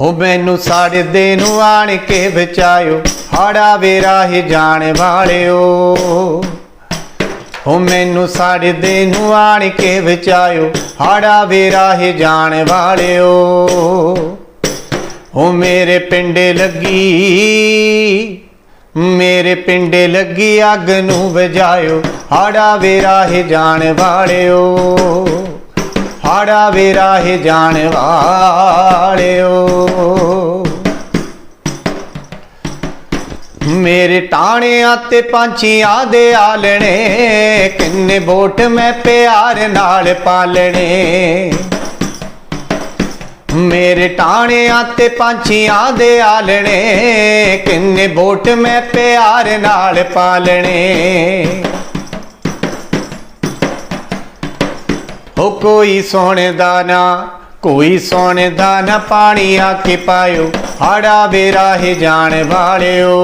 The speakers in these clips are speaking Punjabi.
ਹੋ ਮੈਨੂੰ ਸਾੜਦੇ ਨੂੰ ਆਣ ਕੇ ਬਚਾਇਓ, ਹਾੜਾ ਵੇਰਾ ਹੀ ਜਾਣ ਵਾਲਿਓ। ਹੋ ਮੈਨੂੰ ਸਾੜਦੇ ਨੂੰ ਆਣ ਕੇ ਬਚਾਇਓ, ਹਾੜਾ ਵੇਰਾ ਹੀ ਜਾਣ ਵਾਲਿਓ। ਹੋ ਮੇਰੇ ਪਿੰਡੇ ਲੱਗੀ, ਮੇਰੇ ਪਿੰਡੇ ਲੱਗੀ ਅੱਗ ਨੂੰ ਵਜਾਇਓ ਹਾੜਾ ਵੇਰਾ ਹੀ ਜਾਣ ਵਾਲਿਓ। ਹਾੜਾ ਵੇਰਾ ਹੀ ਜਾਣ ਵਾਲਿਓ। ਮੇਰੇ ਟਾਣਿਆਂ ਤੇ ਪੰਛੀਆਂ ਦੇ ਆਲਣੇ, ਕਿੰਨੇ ਬੋਟ ਮੈਂ ਪਿਆਰ ਨਾਲ ਪਾਲਣੇ। ਮੇਰੇ ਟਾਣਿਆਂ ਤੇ ਪੰਛੀਆਂ ਦੇ ਆਲਣੇ, ਕਿੰਨੇ ਬੋਟ ਮੈਂ ਪਿਆਰ ਨਾਲ ਪਾਲਣੇ। ਹੋ ਕੋਈ ਸੋਹਣਦਾ ਨਾ ਕੋਈ ਸੋਹਣਦਾ ਨਾ ਪਾਣੀ ਆ ਕੇ ਪਾਇਓ, ਹਾੜਾ ਵੇਰਾ ਜਾਣ ਵਾਲਿਓ।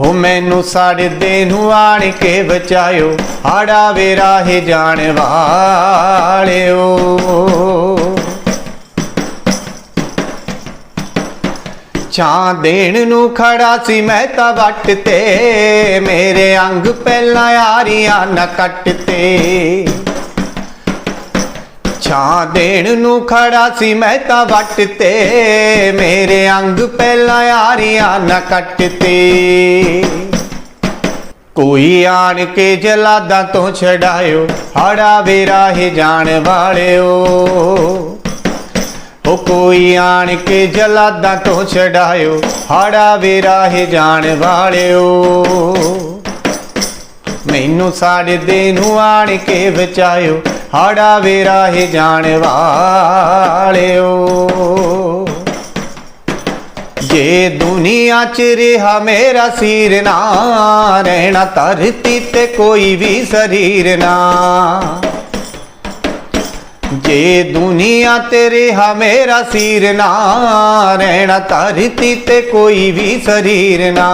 ਹੋ ਮੈਨੂੰ ਸਾੜਦੇ ਨੂੰ ਆਣ ਕੇ ਬਚਾਇਓ, ਹਾੜਾ ਵੇਰਾ ਜਾਣ ਵਾਲਿਓ। ਛਾਂ ਦੇਣ ਨੂੰ ਖੜਾ ਸੀ ਮੈਂ ਤਾਂ ਵੱਟ ਤੇ, ਮੇਰੇ ਅੰਗ ਪਹਿਲਾਂ ਯਾਰੀਆਂ ਨਾ ਕੱਟ ਤੇ। ਛਾਂ ਦੇਣ ਨੂੰ ਖੜਾ ਸੀ ਮੈਂ ਤਾਂ ਵੱਟ ਤੇ। ਮੇਰੇ ਅੰਗ ਪਹਿਲਾਂ ਯਾਰੀਆਂ ਨਾ ਕੱਟ ਤੇ ਕੋਈ ਆਣ ਕੇ ਜਲਾਦਾਂ ਤੋਂ ਛਡਾਇਓ, ਹੜਾ ਵੇਰਾ ਹੀ ਜਾਣ ਵਾਲਿਓ। ਉਹ ਕੋਈ ਆਣ ਕੇ ਜਲਾਦਾਂ ਤੋਂ ਛਡਾਇਓ, ਹੜਾ ਵੇਰਾ ਹੀ ਜਾਣ ਵਾਲਿਓ। ਮੈਨੂੰ ਸਾਡੇ ਸਾੜਦੇ ਨੂੰ ਆਣ ਕੇ ਬਚਾਇਓ, ਹਾੜਾ ਵੇਰਾ ਹੀ ਜਾਣ ਵਾਲਿਓ। ਜੇ ਦੁਨੀਆ ਚ ਰਿਹਾ ਮੇਰਾ ਸੀਰ ਨਾ, ਰਹਿਣਾ ਧਰਤੀ ਤੇ ਕੋਈ ਵੀ ਸਰੀਰ ਨਾ। ਜੇ ਦੁਨੀਆ ਤੇ ਰਿਹਾ ਮੇਰਾ ਸਿਰ ਨਾ, ਰਹਿਣਾ ਧਰਤੀ ਤੇ ਕੋਈ ਵੀ ਸਰੀਰ ਨਾ।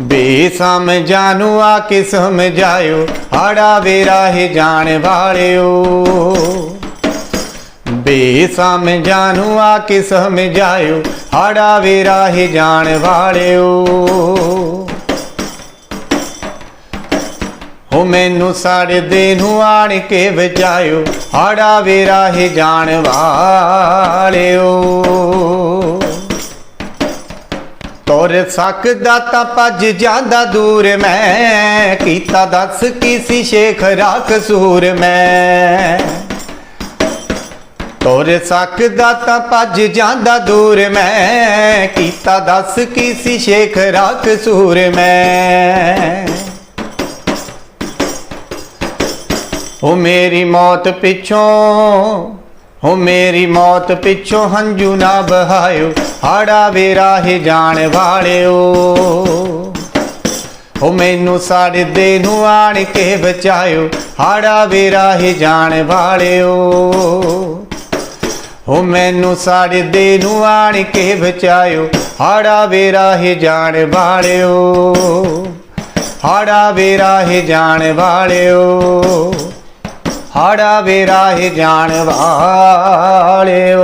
ਬੇਸਮਝਾਂ ਨੂੰ ਆ ਕੇ ਸਮਝਾਇਓ ਹਾੜਾ ਵੇਰਾ ਹੀ ਜਾਣ ਵਾਲਿਓ। ਬੇਸਮਝਾਂ ਨੂੰ ਆ ਕੇ ਸਮਝਾਇਓ ਹਾੜਾ ਵੇਰਾ ਹੀ ਜਾਣ ਵਾਲਿਓ। ਹੋ ਮੈਨੂੰ ਸਾੜਦੇ ਨੂੰ ਆਣ ਕੇ ਬਚਾਇਓ ਹਾੜਾ ਵੇਰਾ ਹੀ ਜਾਣ ਵਾਲਿਓ। ਤੋਰ ਸਕਦਾ ਤਾਂ ਭੱਜ ਜਾਂਦਾ ਦੂਰ ਮੈਂ। ਕੀਤਾ ਦੱਸ ਕੀ ਸੀ ਸ਼ੇਖ ਰਾ ਕਸੂਰ ਮੈਂ। ਤੋਰ ਸਕਦਾ ਤਾਂ ਭੱਜ ਜਾਂਦਾ ਦੂਰ ਮੈਂ। ਕੀਤਾ ਦੱਸ ਕੀ ਸੀ ਸ਼ੇਖ ਰਾ ਕਸੂਰ ਮੈਂ। ਉਹ ਮੇਰੀ ਮੌਤ ਪਿੱਛੋਂ ਹੋ ਮੇਰੀ ਮੌਤ ਪਿੱਛੋਂ ਹੰਝੂ ਨਾ ਬਹਾਇਓ ਹਾੜਾ ਵੇਰਾ ਹੀ ਜਾਣ ਵਾਲਿਓ। ਹੋ ਮੈਨੂੰ ਸਾੜਦੇ ਨੂੰ ਆਣ ਕੇ ਬਚਾਇਓ, ਹਾੜਾ ਵੇਰਾ ਹੀ ਜਾਣ ਵਾਲਿਓ। ਹੋ ਮੈਨੂੰ ਸਾੜਦੇ ਨੂੰ ਆਣ ਕੇ ਬਚਾਇਓ, ਹਾੜਾ ਵੇਰਾ ਹੀ ਜਾਣ ਵਾਲਿਓ। ਹਾੜਾ ਵੇਰਾ ਹੀ ਜਾਣ ਵਾਲਿਓ। ਹਾੜਾ ਵੇਰਾ ਹੀ ਜਾਣ ਵਾਲਿਓ।